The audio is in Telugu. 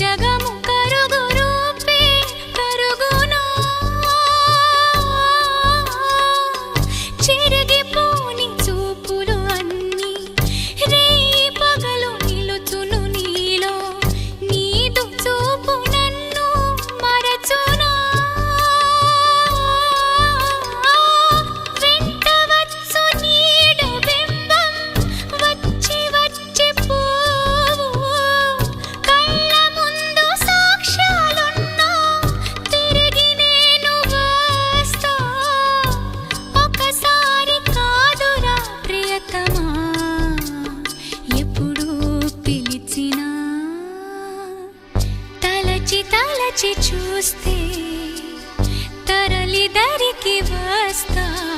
జగము చితాలచి చూస్తే